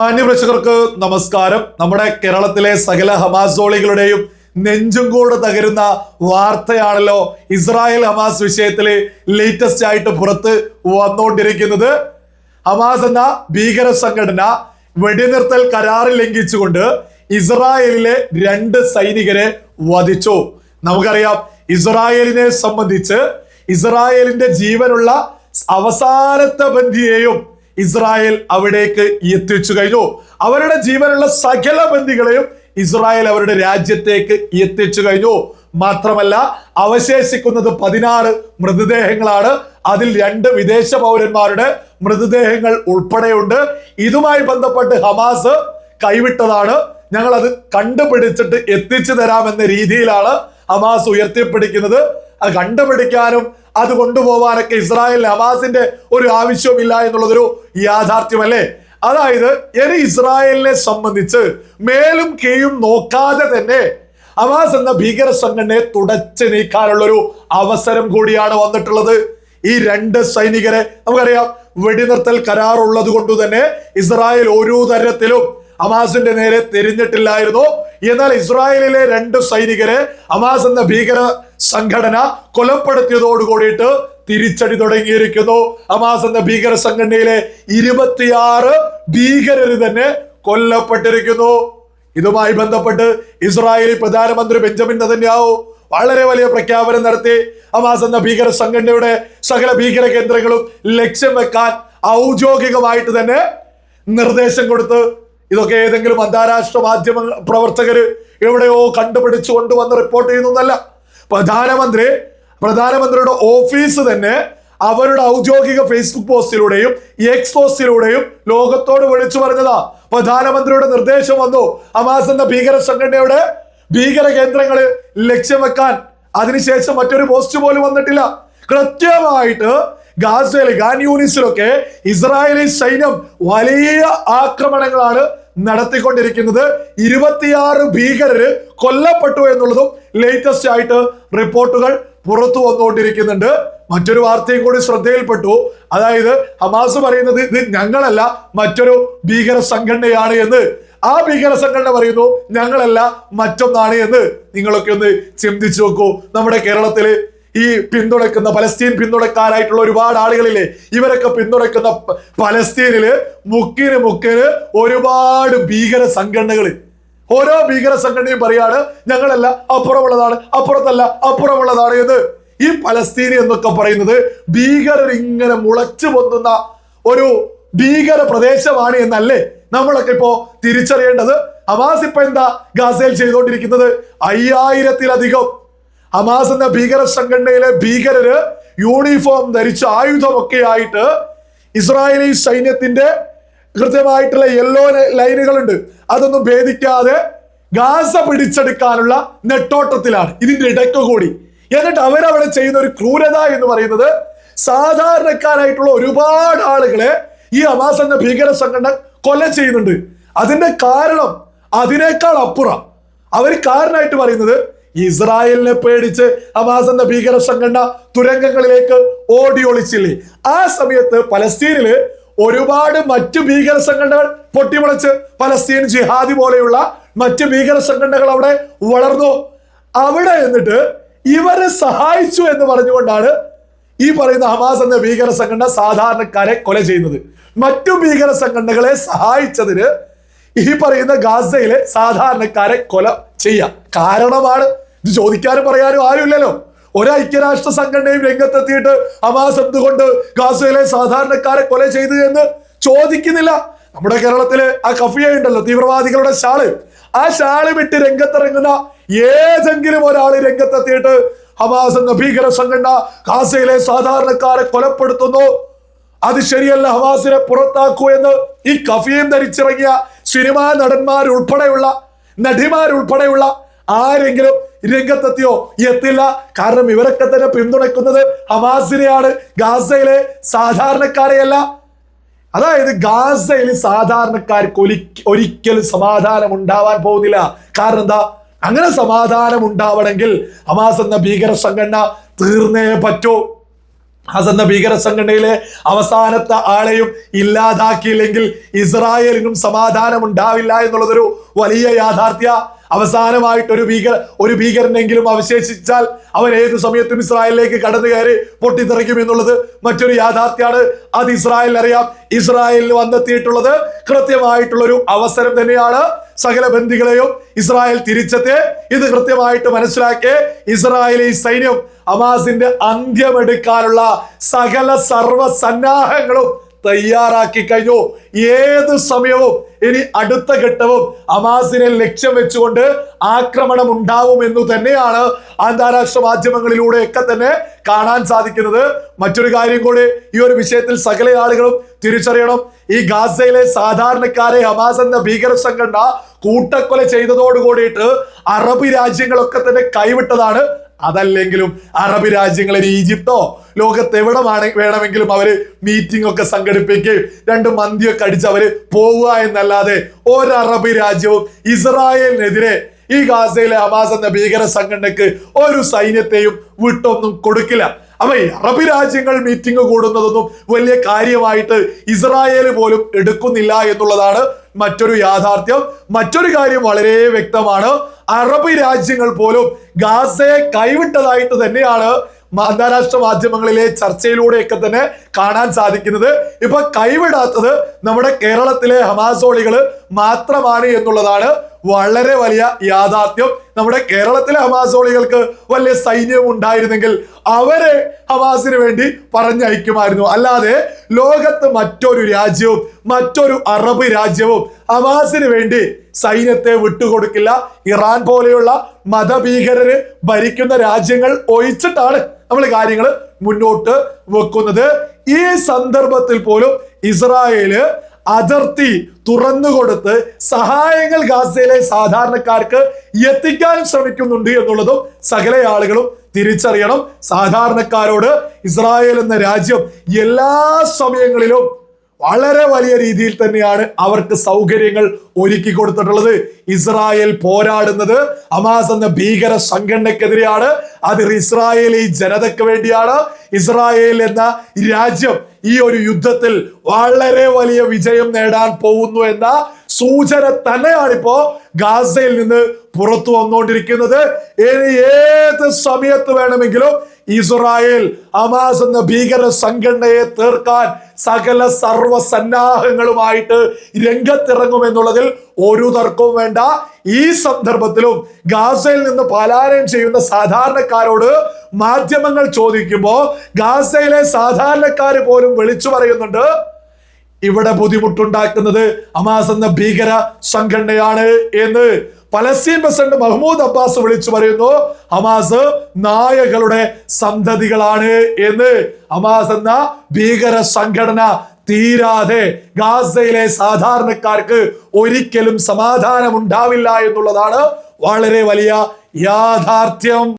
മാന്യപ്രേക്ഷകർക്ക് നമസ്കാരം. നമ്മുടെ കേരളത്തിലെ സകല ഹമാസോളികളുടെയും നെഞ്ചും കൂടെ തകരുന്ന വാർത്തയാണല്ലോ ഇസ്രായേൽ ഹമാസ് വിഷയത്തിൽ ലേറ്റസ്റ്റ് ആയിട്ട് പുറത്ത് വന്നുകൊണ്ടിരിക്കുന്നത് ഹമാസ് എന്ന ഭീകര സംഘടന വെടിനിർത്തൽ കരാറിൽ ലംഘിച്ചുകൊണ്ട് ഇസ്രായേലിലെ രണ്ട് സൈനികരെ വധിച്ചു. നമുക്കറിയാം ഇസ്രായേലിനെ സംബന്ധിച്ച് ഇസ്രായേലിന്റെ ജീവനുള്ള അവസാനത്തെ ബന്ധിയെയും ഇസ്രായേൽ അവിടേക്ക് എത്തിച്ചു കഴിഞ്ഞു. അവരുടെ ജീവനുള്ള സകല ബന്ധികളെയും ഇസ്രായേൽ അവരുടെ രാജ്യത്തേക്ക് എത്തിച്ചു കഴിഞ്ഞു. മാത്രമല്ല അവശേഷിക്കുന്നത് പതിനാറ് മൃതദേഹങ്ങളാണ്. അതിൽ രണ്ട് വിദേശ പൗരന്മാരുടെ മൃതദേഹങ്ങൾ ഉൾപ്പെടെയുണ്ട്. ഇതുമായി ബന്ധപ്പെട്ട് ഹമാസ് കൈവിട്ടതാണ്. ഞങ്ങൾ അത് കണ്ടുപിടിച്ചിട്ട് എത്തിച്ചു തരാമെന്ന രീതിയിലാണ് ഹമാസ് ഉയർത്തിപ്പിടിക്കുന്നത്. അത് കണ്ടുപിടിക്കാനും അത് കൊണ്ടുപോകാനൊക്കെ ഇസ്രായേൽ ഹമാസിന്റെ ഒരു ആവശ്യവുമില്ല എന്നുള്ളതൊരു യാഥാർത്ഥ്യമല്ലേ? അതായത് ഇനി ഇസ്രായേലിനെ സംബന്ധിച്ച് മേലും കീഴും നോക്കാതെ തന്നെ അവാസ് എന്ന ഭീകര സംഘടനയെ തുടച്ചു നീക്കാനുള്ള ഒരു അവസരം കൂടിയാണ് വന്നിട്ടുള്ളത്. ഈ രണ്ട് സൈനികരെ നമുക്കറിയാം വെടിനിർത്തൽ കരാറുള്ളത് കൊണ്ട് തന്നെ ഇസ്രായേൽ ഒരു തരത്തിലും ഹമാസിന്റെ നേരെ തിരിഞ്ഞിട്ടില്ലായിരുന്നു. എന്നാൽ ഇസ്രായേലിലെ രണ്ട് സൈനികരെ ഹമാസ് എന്ന ഭീകര സംഘടന കൊലപ്പെടുത്തിയതോട് കൂടിയിട്ട് തിരിച്ചടി തുടങ്ങിയിരിക്കുന്നു. ഹമാസ് എന്ന ഭീകര സംഘടനയിലെ ഇരുപത്തിയാറ് ഭീകരര് തന്നെ കൊല്ലപ്പെട്ടിരിക്കുന്നു. ഇതുമായി ബന്ധപ്പെട്ട് ഇസ്രായേലി പ്രധാനമന്ത്രി ബെഞ്ചമിൻ നതന്യാവു വളരെ വലിയ പ്രഖ്യാപനം നടത്തി. ഹമാസ് എന്ന ഭീകര സംഘടനയുടെ സകല ഭീകര കേന്ദ്രങ്ങളും ലക്ഷ്യം വെക്കാൻ ഔദ്യോഗികമായിട്ട് തന്നെ നിർദ്ദേശം കൊടുത്ത് ഇതൊക്കെ ഏതെങ്കിലും അന്താരാഷ്ട്ര മാധ്യമ പ്രവർത്തകർ എവിടെയോ കണ്ടുപിടിച്ചു കൊണ്ടുവന്ന് റിപ്പോർട്ട് ചെയ്യുന്നതല്ല പ്രധാനമന്ത്രി പ്രധാനമന്ത്രിയുടെ ഓഫീസ് തന്നെ അവരുടെ ഔദ്യോഗിക ഫേസ്ബുക്ക് പോസ്റ്റിലൂടെയും എക്സ് പോസ്റ്റിലൂടെയും ലോകത്തോട് വിളിച്ചു പറഞ്ഞതാ. പ്രധാനമന്ത്രിയുടെ നിർദ്ദേശം വന്നു. ഹമാസ് എന്ന ഭീകര സംഘടനയുടെ ഭീകര കേന്ദ്രങ്ങൾ ലക്ഷ്യം വെക്കാൻ. അതിനുശേഷം മറ്റൊരു പോസ്റ്റ് പോലും വന്നിട്ടില്ല. കൃത്യമായിട്ട് ഗാസയിൽ ഗാൻ യൂണിസിലൊക്കെ ഇസ്രായേലി സൈന്യം വലിയ ആക്രമണങ്ങളാണ് നടത്തിക്കൊണ്ടിരിക്കുന്നത്. ഇരുപത്തിയാറ് ഭീകരര് കൊല്ലപ്പെട്ടു എന്നുള്ളതും ലേറ്റസ്റ്റ് ആയിട്ട് റിപ്പോർട്ടുകൾ പുറത്തു വന്നുകൊണ്ടിരിക്കുന്നുണ്ട്. മറ്റൊരു വാർത്തയും കൂടി ശ്രദ്ധയിൽപ്പെട്ടു. അതായത് ഹമാസ് പറയുന്നത് ഇത് ഞങ്ങളല്ല മറ്റൊരു ഭീകര സംഘടനയാണ് എന്ന്. ആ ഭീകര സംഘടന പറയുന്നു ഞങ്ങളല്ല മറ്റൊന്നാണ് എന്ന്. നിങ്ങളൊക്കെ ഒന്ന് ചിന്തിച്ചു നോക്കൂ. നമ്മുടെ കേരളത്തിൽ ഈ പിന്തുണയ്ക്കുന്ന പലസ്തീൻ പിന്തുണക്കാരായിട്ടുള്ള ഒരുപാട് ആളുകളില്ലേ ഇവരൊക്കെ പിന്തുണക്കുന്ന പലസ്തീനിൽ മുക്കിന് മുക്കിന് ഒരുപാട് ഭീകര സംഘടനകൾ ഓരോ ഭീകര സംഘടനയും പറയാണ് ഞങ്ങളല്ല അപ്പുറമുള്ളതാണ് അപ്പുറത്തല്ല അപ്പുറമുള്ളതാണ് എന്ന്. ഈ പലസ്തീനി എന്നൊക്കെ പറയുന്നത് ഭീകരർ ഇങ്ങനെ മുളച്ചു പൊന്തുന്ന ഒരു ഭീകര പ്രദേശമാണ് എന്നല്ലേ നമ്മളൊക്കെ ഇപ്പോ തിരിച്ചറിയേണ്ടത്. ഹമാസ് ഇപ്പൊ എന്താ ഗാസയിൽ ചെയ്തുകൊണ്ടിരിക്കുന്നത്? അയ്യായിരത്തിലധികം ഹമാസ് എന്ന ഭീകര സംഘടനയിലെ ഭീകരര് യൂണിഫോം ധരിച്ച ആയുധമൊക്കെ ആയിട്ട് ഇസ്രായേലി സൈന്യത്തിന്റെ കൃത്യമായിട്ടുള്ള യെല്ലോ ലൈനുകളുണ്ട്. അതൊന്നും ഭേദിക്കാതെ ഗാസ പിടിച്ചെടുക്കാനുള്ള നെട്ടോട്ടത്തിലാണ്. ഇതിന്റെ ഇടയ്ക്ക് കൂടി. എന്നിട്ട് അവരവിടെ ചെയ്യുന്ന ഒരു ക്രൂരത എന്ന് പറയുന്നത് സാധാരണക്കാരായിട്ടുള്ള ഒരുപാട് ആളുകളെ ഈ ഹമാസ് എന്ന ഭീകര സംഘടന കൊല ചെയ്യുന്നുണ്ട്. അതിന്റെ കാരണം അതിനേക്കാൾ അപ്പുറം അവർ കാരണമായിട്ട് പറയുന്നത് ഇസ്രായേലിനെ പേടിച്ച് ഹമാസ് എന്ന ഭീകര സംഘടന തുരങ്കങ്ങളിലേക്ക് ഓടി ഒളിച്ചില്ലേ ആ സമയത്ത് പലസ്തീനിൽ ഒരുപാട് മറ്റു ഭീകര സംഘടനകൾ പൊട്ടിമുളച്ച് പലസ്തീൻ ജിഹാദി പോലെയുള്ള മറ്റ് ഭീകര സംഘടനകൾ അവിടെ വളർന്നു. അവിടെ എന്നിട്ട് ഇവരെ സഹായിച്ചു എന്ന് പറഞ്ഞുകൊണ്ടാണ് ഈ പറയുന്ന ഹമാസ് എന്ന ഭീകര സംഘടന സാധാരണക്കാരെ കൊല ചെയ്യുന്നത്. മറ്റു ഭീകര സംഘടനകളെ സഹായിച്ചതിന് ഈ പറയുന്ന ഗാസയിലെ സാധാരണക്കാരെ കൊല ചെയ്യാം. കാരണമാണ് ഇത് ചോദിക്കാനും പറയാനും ആരുമില്ലല്ലോ. ഒരു ഐക്യരാഷ്ട്ര സംഘടനയും രംഗത്തെത്തിയിട്ട് ഹമാസ് എന്തുകൊണ്ട് ഗാസയിലെ സാധാരണക്കാരെ കൊല ചെയ്തു എന്ന് ചോദിക്കുന്നില്ല. നമ്മുടെ കേരളത്തിലെ ആ കഫിയ ഉണ്ടല്ലോ തീവ്രവാദികളുടെ ഷാൾ. ആ ഷാൾ വിട്ട് രംഗത്തിറങ്ങുന്ന ഏതെങ്കിലും ഒരാൾ രംഗത്തെത്തിയിട്ട് ഹമാസ് എന്ന ഭീകര സംഘടന ഗാസയിലെ സാധാരണക്കാരെ കൊലപ്പെടുത്തുന്നു. അത് ശരിയല്ല ഹമാസിനെ പുറത്താക്കൂ എന്ന് ഈ കഫിയും ധരിച്ചിറങ്ങിയ സിനിമാ നടന്മാരുൾപ്പെടെയുള്ള നടിമാരുൾപ്പെടെയുള്ള ആരെങ്കിലും രംഗത്തെത്തിയോ? എത്തില്ല. കാരണം ഇവരൊക്കെ തന്നെ പിന്തുണയ്ക്കുന്നത് ഹമാസിനെയാണ്. ഗാസയിലെ സാധാരണക്കാരെയല്ല. അതായത് ഗാസയിൽ സാധാരണക്കാർക്ക് ഒലി ഒരിക്കലും സമാധാനം ഉണ്ടാവാൻ പോകുന്നില്ല. കാരണം എന്താ? അങ്ങനെ സമാധാനം ഉണ്ടാവണമെങ്കിൽ ഹമാസ് എന്ന ഭീകര സംഘടന തീർന്നേ പറ്റൂ. ഹമാസ് എന്ന ഭീകര സംഘടനയിലെ അവസാനത്തെ ആളെയും ഇല്ലാതാക്കിയില്ലെങ്കിൽ ഇസ്രായേലിനും സമാധാനം ഉണ്ടാവില്ല എന്നുള്ളതൊരു വലിയ യാഥാർത്ഥ്യ. അവസാനമായിട്ട് ഒരു ഭീകര ഒരു ഭീകരനെങ്കിലും അവശേഷിച്ചാൽ അവൻ ഏത് സമയത്തും ഇസ്രായേലിലേക്ക് കടന്നു കയറി പൊട്ടിത്തെറിക്കും എന്നുള്ളത് മറ്റൊരു യാഥാർത്ഥ്യമാണ് അത് ഇസ്രായേലിന് അറിയാം. ഇസ്രായേലിന് വന്നെത്തിയിട്ടുള്ളത് കൃത്യമായിട്ടുള്ള ഒരു അവസരം തന്നെയാണ്. സകല ബന്ധികളെയും ഇസ്രായേൽ തിരിച്ചെത്തി. ഇത് കൃത്യമായിട്ട് മനസ്സിലാക്കി. ഇസ്രായേലി സൈന്യം അമാസിന്റെ അന്ത്യമെടുക്കാനുള്ള സകല സർവ സന്നാഹങ്ങളും തയ്യാറാക്കി കഴിഞ്ഞു. ഏത് സമയവും ഇനി അടുത്ത ഘട്ടവും ഹമാസിനെ ലക്ഷ്യം വെച്ചുകൊണ്ട് ആക്രമണം ഉണ്ടാവും എന്ന് തന്നെയാണ് അന്താരാഷ്ട്ര മാധ്യമങ്ങളിലൂടെയൊക്കെ തന്നെ കാണാൻ സാധിക്കുന്നത്. മറ്റൊരു കാര്യം കൂടി ഈ ഒരു വിഷയത്തിൽ സകല ആളുകളും തിരിച്ചറിയണം. ഈ ഗാസയിലെ സാധാരണക്കാരെ ഹമാസ് എന്ന ഭീകര സംഘടന കൂട്ടക്കൊല ചെയ്തതോട് കൂടിയിട്ട് അറബ് രാജ്യങ്ങളൊക്കെ തന്നെ കൈവിട്ടതാണ്. അതല്ലെങ്കിലും അറബ് രാജ്യങ്ങളിൽ ഈജിപ്തോ ലോകത്ത് എവിടെ വേണമെങ്കിലും അവർ മീറ്റിംഗ് ഒക്കെ സംഘടിപ്പിക്കുകയും രണ്ട് മന്തിയൊക്കെ അടിച്ച് അവർ പോവുക എന്നല്ലാതെ ഒരു അറബ് രാജ്യവും ഇസ്രായേലിനെതിരെ ഈ ഗാസയിലെ ഹമാസ് എന്ന ഭീകര സംഘടനക്ക് ഒരു സൈന്യത്തെയും വിട്ടൊന്നും കൊടുക്കില്ല. അപ്പൊ ഈ അറബ് രാജ്യങ്ങൾ മീറ്റിംഗ് കൂടുന്നതൊന്നും വലിയ കാര്യമായിട്ട് ഇസ്രായേൽ പോലും എടുക്കുന്നില്ല എന്നുള്ളതാണ് മറ്റൊരു യാഥാർത്ഥ്യം. മറ്റൊരു കാര്യം വളരെ വ്യക്തമാണ്. അറബ് രാജ്യങ്ങൾ പോലും ഗാസയെ കൈവിട്ടതായിട്ട് തന്നെയാണ് അന്താരാഷ്ട്ര മാധ്യമങ്ങളിലെ ചർച്ചയിലൂടെയൊക്കെ തന്നെ കാണാൻ സാധിക്കുന്നത്. ഇപ്പൊ കൈവിടാത്തത് നമ്മുടെ കേരളത്തിലെ ഹമാസോളികൾ മാത്രമാണ് എന്നുള്ളതാണ് വളരെ വലിയ യാഥാർത്ഥ്യം. നമ്മുടെ കേരളത്തിലെ ഹമാസോളികൾക്ക് വലിയ സൈന്യം ഉണ്ടായിരുന്നെങ്കിൽ അവരെ ഹമാസിന് വേണ്ടി പറഞ്ഞയക്കുമായിരുന്നു. അല്ലാതെ ലോകത്ത് മറ്റൊരു രാജ്യവും മറ്റൊരു അറബ് രാജ്യവും ഹമാസിന് വേണ്ടി സൈന്യത്തെ വിട്ടുകൊടുക്കില്ല. ഇറാൻ പോലെയുള്ള മതഭീകരര് ഭരിക്കുന്ന രാജ്യങ്ങൾ ഒഴിച്ചിട്ടാണ് നമ്മൾ കാര്യങ്ങൾ മുന്നോട്ട് വെക്കുന്നത്. ഈ സന്ദർഭത്തിൽ പോലും ഇസ്രായേൽ അതിർത്തി തുറന്നുകൊടുത്ത് സഹായങ്ങൾ ഗാസയിലെ സാധാരണക്കാർക്ക് എത്തിക്കാൻ ശ്രമിക്കുന്നുണ്ട് എന്നുള്ളതും സകല ആളുകളും തിരിച്ചറിയണം. സാധാരണക്കാരോട് ഇസ്രായേൽ എന്ന രാജ്യം എല്ലാ സമയങ്ങളിലും വളരെ വലിയ രീതിയിൽ തന്നെയാണ് അവർക്ക് സൗകര്യങ്ങൾ ഒരുക്കി കൊടുത്തിട്ടുള്ളത്. ഇസ്രായേൽ പോരാടുന്നത് അമാസ് എന്ന ഭീകര സംഘടനക്കെതിരെയാണ് അത് ഇസ്രായേലി ജനതയ്ക്ക് വേണ്ടിയാണ്. ഇസ്രായേൽ എന്ന രാജ്യം ഈ ഒരു യുദ്ധത്തിൽ വളരെ വലിയ വിജയം നേടാൻ പോകുന്നു എന്ന സൂചന തന്നെയാണ് ഇപ്പോ ഗാസയിൽ നിന്ന് പുറത്തു വന്നുകൊണ്ടിരിക്കുന്നത്. ഏത് സമയത്ത് വേണമെങ്കിലും ഇസ്രായേൽ ഹമാസ് എന്ന ഭീകര സംഘടനയെ തീർക്കാൻ സകല സന്നാഹങ്ങളുമായിട്ട് രംഗത്തിറങ്ങുമെന്നുള്ളതിൽ ഒരു തർക്കവും വേണ്ട. ഈ സന്ദർഭത്തിലും ഗാസയിൽ നിന്ന് പലായനം ചെയ്യുന്ന സാധാരണക്കാരോട് മാധ്യമങ്ങൾ ചോദിക്കുമ്പോൾ ഗാസയിലെ സാധാരണക്കാർ പോലും വിളിച്ചു പറയുന്നുണ്ട് ഇവിടെ ബുദ്ധിമുട്ടുണ്ടാക്കുന്നത് അമാസ് എന്ന ഭീകര സംഘടനയാണ് എന്ന് പലസ്തീൻ പ്രസിഡന്റ് മഹ്മൂദ് അബ്ബാസ് വിളിച്ചു പറയുന്നു. ഹമാസ് നായകളുടെ സന്തതികളാണ് എന്ന്. ഹമാസ് എന്ന ഭീകര സംഘടന തീരാതെ ഗാസയിലെ സാധാരണക്കാർക്ക് ഒരിക്കലും സമാധാനം ഉണ്ടാവില്ല എന്നുള്ളതാണ് വളരെ വലിയ യാഥാർത്ഥ്യം.